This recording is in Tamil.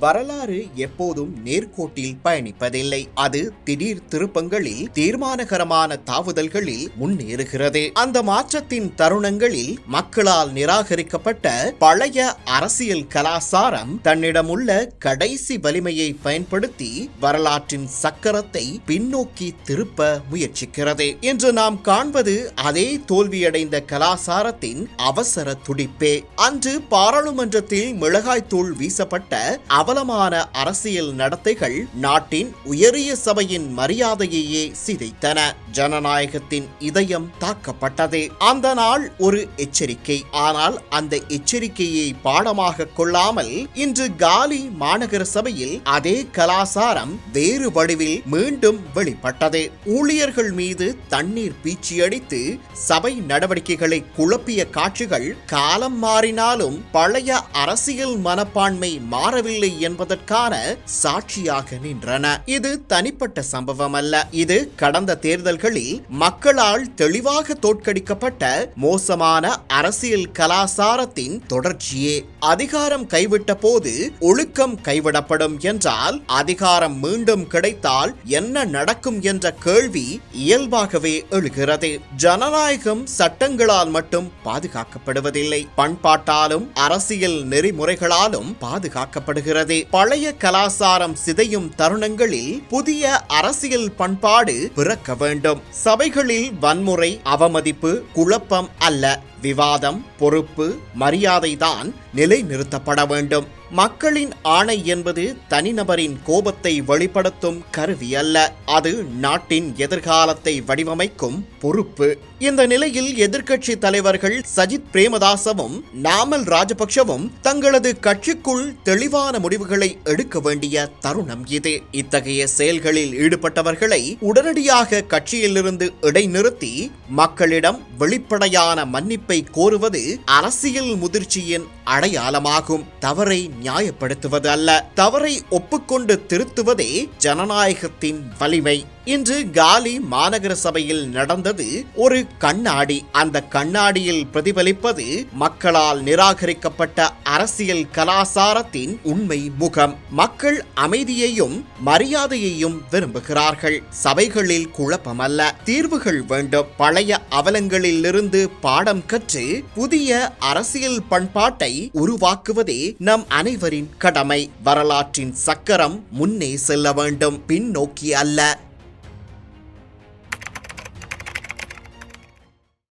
வரலாறு எப்போதும் நேர்கோட்டில் பயணிப்பதில்லை. அது திடீர் திருப்பங்களில் தீர்மானகரமான தாவுதல்களில் முன்னேறுகிறது. அந்த மாற்றத்தின் தருணங்களில் மக்களால் நிராகரிக்கப்பட்ட பழைய அரசியல் கலாசாரம் தன்னிடமுள்ள கடைசி வலிமையை பயன்படுத்தி வரலாற்றின் சக்கரத்தை பின்னோக்கி திருப்ப முயற்சிக்கிறது. என்று நாம் காண்பது அதே தோல்வியடைந்த கலாசாரத்தின் அவசர துடிப்பே. அன்று பாராளுமன்றத்தில் மிளகாய்த்தூள் வீசப்பட்ட அவ பிரபலமான அரசியல் நடத்தைகள் நாட்டின் உயரிய சபையின் மரியாதையையே சிதைத்தன. ஜனநாயகத்தின் இதயம் தாக்கப்பட்டது. அந்த நாள் ஒரு எச்சரிக்கை. ஆனால் அந்த எச்சரிக்கையை பாடமாக கொள்ளாமல் இன்று காலி மாநகர சபையில் அதே கலாசாரம் வேறு வடிவில் மீண்டும் வெளிப்பட்டது. ஊழியர்கள் மீது தண்ணீர் பீச்சியடித்து சபை நடவடிக்கைகளை குழப்பிய காட்சிகள் காலம் மாறினாலும் பழைய அரசியல் மனப்பான்மை மாறவில்லை என்பதற்கான சாட்சியாக நின்றன. இது தனிப்பட்ட சம்பவம் அல்ல இது கடந்த தேர்தல்களில் மக்களால் தெளிவாக தோற்கடிக்கப்பட்ட மோசமான அரசியல் கலாசாரத்தின் தொடர்ச்சியே. அதிகாரம் கைவிட்ட போது ஒழுக்கம் கைவிடப்படும் என்றால் அதிகாரம் மீண்டும் கிடைத்தால் என்ன நடக்கும் என்ற கேள்வி இயல்பாகவே எழுகிறது. ஜனநாயகம் சட்டங்களால் மட்டும் பாதுகாக்கப்படுவதில்லை. பண்பாட்டாலும் அரசியல் நெறிமுறைகளாலும் பாதுகாக்கப்படுகிறது. பழைய கலாசாரம் சிதையும் தருணங்களில் புதிய அரசியல் பண்பாடு பிறக்க வேண்டும். சபைகளில் வன்முறை அவமதிப்பு குழப்பம் அல்ல. விவாதம் பொறுப்பு மரியாதைதான் நிலைநிறுத்தப்பட வேண்டும். மக்களின் ஆணை என்பது தனிநபரின் கோபத்தை வெளிப்படுத்தும் கருவி அல்ல. அது நாட்டின் எதிர்காலத்தை வடிவமைக்கும் பொறுப்பு. இந்த நிலையில் எதிர்க்கட்சி தலைவர்கள் சஜித் பிரேமதாசவும் நாமல் ராஜபக்ஷவும் தங்களது கட்சிக்குள் தெளிவான முடிவுகளை எடுக்க வேண்டிய தருணம் இது. இத்தகைய செயல்களில் ஈடுபட்டவர்களை உடனடியாக கட்சியிலிருந்து இடைநிறுத்தி மக்களிடம் வெளிப்படையான மன்னிப்பை கோருவது அரசியல் முதிர்ச்சியின் அடையாளமாகும். தவறை நியாயப்படுத்துவது அல்ல தவறை ஒப்புக்கொண்டு திருத்துவதே ஜனநாயகத்தின் வலிமை. இன்று காலி மாநகர சபையில் நடந்தது ஒரு கண்ணாடி. அந்த கண்ணாடியில் பிரதிபலிப்பது மக்களால் நிராகரிக்கப்பட்ட அரசியல் கலாசாரத்தின் உண்மை முகம். மக்கள் அமைதியையும் மரியாதையையும் விரும்புகிறார்கள். சபைகளில் குழப்பமல்ல. தீர்வுகள் வேண்டும். பழைய அவலங்களிலிருந்து பாடம் கற்று புதிய அரசியல் பண்பாட்டை உருவாக்குவதே நம் அனைவரின் கடமை. வரலாற்றின் சக்கரம் முன்னே செல்ல வேண்டும். பின்னோக்கி அல்ல.